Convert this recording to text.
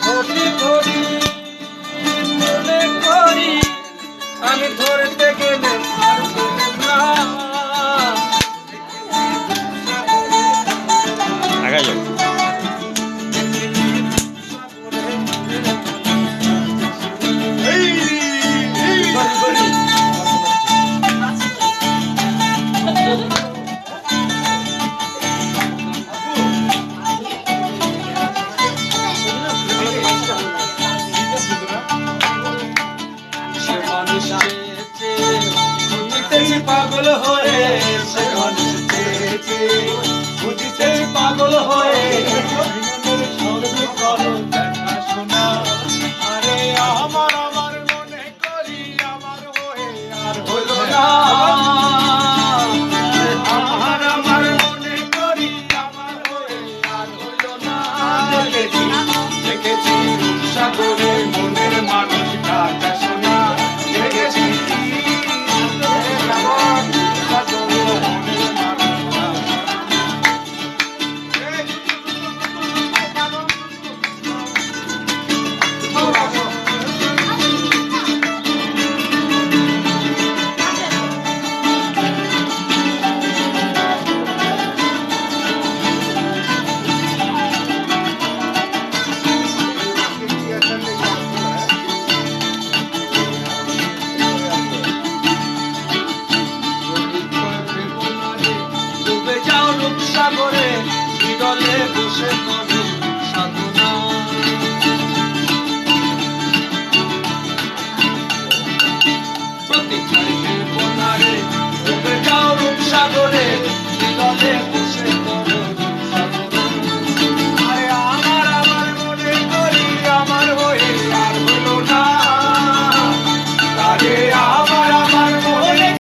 ঘটি ঘটি মনে করি আমি Krishna. বসে করো সাধনা প্রতীক্ষায় জীবন